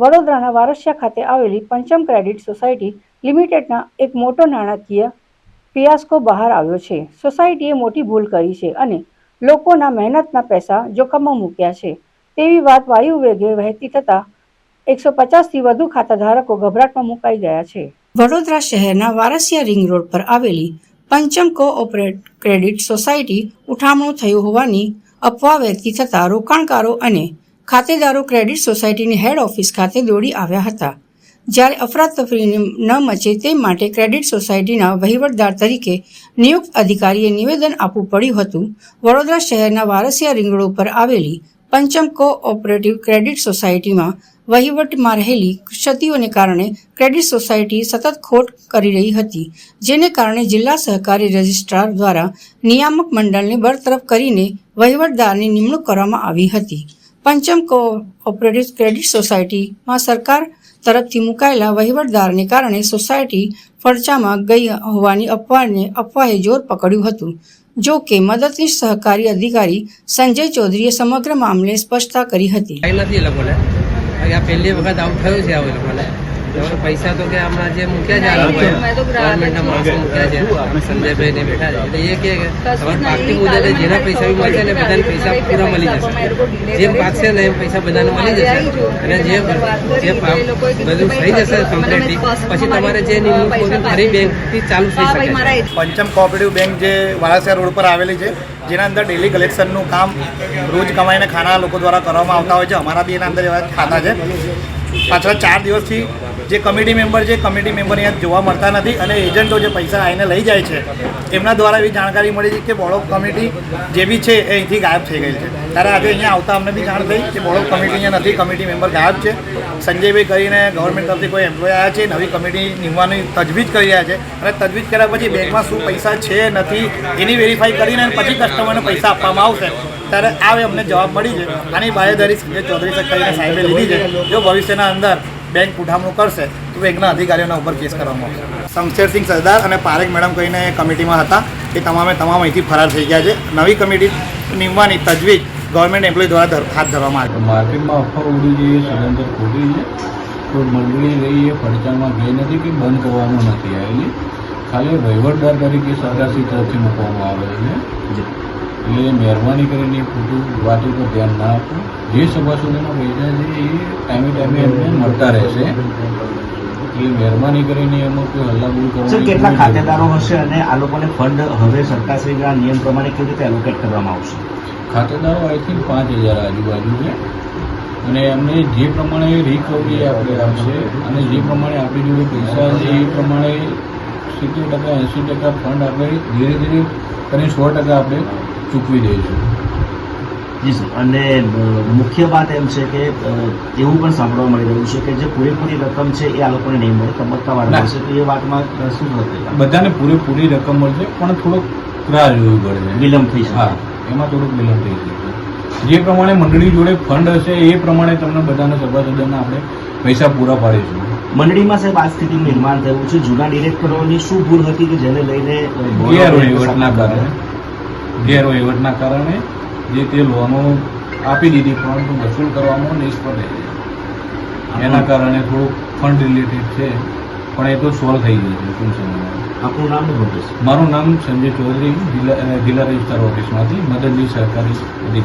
વડોદરાના વારસિયા ખાતે આવેલી પંચમ ક્રેડિટ સોસાયટી લિમિટેડના એક મોટો નાણાકીય ફિયાસ્કો બહાર આવ્યો છે. સોસાયટીએ મોટી ભૂલ કરી છે અને લોકોના મહેનતના પૈસા જોખમમાં મૂક્યા છે. તેવી વાત વાયુ વેગે વહેતી થતાં એકસો પચાસથી વધુ ખાતાધારકો ગભરાટમાં મુકાઈ ગયા છે. વડોદરા શહેરના વારસિયા રિંગ રોડ પર આવેલી પંચમ કોઓપરેટ ક્રેડિટ સોસાયટી ઉઠામણું થયું હોવાની અફવા વહેતી થતાં રોકાણકારો અને ખાતેદારો ક્રેડિટ સોસાયટીની હેડ ઓફિસ ખાતે દોડી આવ્યા હતા. જ્યારે અફરાતફરી ન મચે તે માટે ક્રેડિટ સોસાયટીના વહીવટદાર તરીકે નિયુક્ત અધિકારીએ નિવેદન આપવું પડ્યું હતું. વડોદરા શહેરના વારસિયા રિંગ રોડ પર આવેલી પંચમ કોઓપરેટિવ ક્રેડિટ સોસાયટીમાં વહીવટમાં રહેલી ક્ષતિઓને કારણે ક્રેડિટ સોસાયટી સતત ખોટ કરી રહી હતી, જેને કારણે જિલ્લા સહકારી રજિસ્ટ્રાર દ્વારા નિયામક મંડળને બરતરફ કરીને વહીવટદારની નિમણૂક કરવામાં આવી હતી. પંચમ કોઓપરેટિવ ક્રેડિટ સોસાયટીમાં સરકાર તરફથી મુકાયેલા વહીવટદારને કારણે સોસાયટી ફરચામાં ગઈ હોવાની અફવાને અફવાએ જોર પકડ્યું હતું. જો કે મદદનીશ સહકારી અધિકારી સંજય ચૌધરીએ સમગ્ર મામલે સ્પષ્ટતા કરી હતી. નથી પહેલી વખત આવું થયું છે આ લોકોને. પૈસા તો કે હમણાં જે મૂક્યા છે ગવર્મેન્ટના માણસો મૂક્યા છે. સંજયભાઈ ને બેઠા છે. એટલે એ કે તમારે પાકતી જેના પૈસા બી મળશે ને બધાને પૈસા પૂરા મળી જશે. જેમ પાકશે ને એમ પૈસા બધાને મળી જશે. અને જે જે બધું થઈ જશે કમ્પ્લીટલી પછી તમારે જે નિમણૂક બેંક ફરી બેંકથી ચાલુ થઈ શકે પંચમ કોઓપરેટિવ બેંક જે વાળાસિયા રોડ પર આવેલી છે જેના અંદર ડેલી કલેક્શનનું કામ રોજ કમાઈને ખાના લોકો દ્વારા કરવામાં આવતા હોય છે. અમારા બી એના અંદર એવા ખાતા છે. પાછળ ચાર દિવસથી જે કમિટી મેમ્બર છે કમિટી મેમ્બર અહીંયા જોવા મળતા નથી અને એજન્ટો જે પૈસા આવીને લઈ જાય છે, એમના દ્વારા એવી જાણકારી મળી છે કે બોડો કમિટી જે બી છે, એ અહીંથી ગાયબ થઈ ગઈ છે. ત્યારે આજે અહીંયા આવતા અમને બી જાણ થઈ કે બોડો કમિટી અહીંયા નથી કમિટી મેમ્બર ગાયબ છે. સંજયભાઈ કરીને ગવર્મેન્ટ તરફથી કોઈ એમ્પ્લોય આવ્યા છે, નવી કમિટી નિમવાની તજવીજ કરી રહ્યા છે અને તજવીજ કર્યા પછી બેંકમાં શું પૈસા છે, નથી, એની વેરીફાઈ કરીને પછી કસ્ટમરને પૈસા આપવામાં આવશે. ત્યારે આ અમને જવાબ મળી છે. આની બાહેદારી સંજય ચૌધરી કરીને સાહેબે લીધી છે જો ભવિષ્યના અંદર બેંક ઉઠામણું કરશે તો બેંકના અધિકારીઓના ઉપર કેસ કરવામાં આવશે. શમશેરસિંહ સરદાર અને પારેખ મેડમ કહીને કમિટીમાં હતા એ તમામે તમામ અહીંથી ફરાર થઈ ગયા છે. નવી કમિટી નિમવાની તજવીજ ગવર્મેન્ટ એમ્પ્લોય દ્વારા હાથ ધરવામાં આવી. માર્કેટમાં ઓફર ઉડી જઈએ સિલિન્ડર ખોટી છે. કોઈ મંડળી લઈએ એ પડચામાં ગઈ નથી કે બંધ કરવાનું નથી આવેલી. ખાલી વહીવટદાર તરીકે સરકારશ્રી તરફથી મૂકવામાં આવે છે. એટલે મહેરબાની કરીને એ ખોટું વાતો પર ધ્યાન ના આપો. જે સભાસદોના પૈસા છે એ ટાઈમે ટાઈમે એમને મળતા રહેશે. એટલે મહેરબાની કરીને એમાં કોઈ હલ્લાબોલ સર કરવાની કેટલા ખાતેદારો હશે અને આ લોકોને ફંડ હવે સરકારશ્રીના નિયમ પ્રમાણે કેવી રીતે એલોકેટ કરવામાં આવશે? ખાતેદારો આઈ થિંક પાંચ હજાર આજુબાજુ છે. અને એમને જે પ્રમાણે રિકવરી આપણે આપશે અને જે પ્રમાણે આપણી જોડે પૈસા છે એ પ્રમાણે સિત્તેર ટકા એંસી ટકા ફંડ આપણે ધીરે ધીરે કરીને સો ટકા આપણે ચૂકવી દઈશું જી સર અને મુખ્ય વાત એમ છે કે એવું પણ સાંભળવા મળી રહ્યું છે કે જે પૂરેપૂરી રકમ છે એ આ લોકોને નહીં મળે તબક્કાવાર. મળશે. તો એ વાતમાં શું થશે બધાને પૂરેપૂરી રકમ મળશે પણ થોડોક રાહ જોવી પડશે વિલંબ થઈ શકે. હા એમાં થોડુંક વિલંબ થઈ શકે. જે પ્રમાણે મંડળી જોડે ફંડ હશે એ પ્રમાણે તમને બધાને સભાસદોને આપણે પૈસા પૂરા પાડીશું મંડળીમાં સાહેબ આ સ્થિતિનું નિર્માણ થયું છે. જૂના ડિરેક્ટરોની શું ભૂલ હતી કે જેને લઈને ગેરવહીવટના કારણે ગેરવહીવટના કારણે જે તે લોનો આપી દીધી પરંતુ વસૂલ કરવામાં નિષ્ફળ રહી એના કારણે થોડુંક ફંડ રિલેટેડ છે પણ એ તો સોલ્વ થઈ છે ટૂંક સમયમાં. આપણું નામ નોટિસ મારું નામ સંજય ચૌધરી જિલ્લા જિલ્લા રજિસ્ટ્રાર ઓફિસમાંથી મદદની સરકારી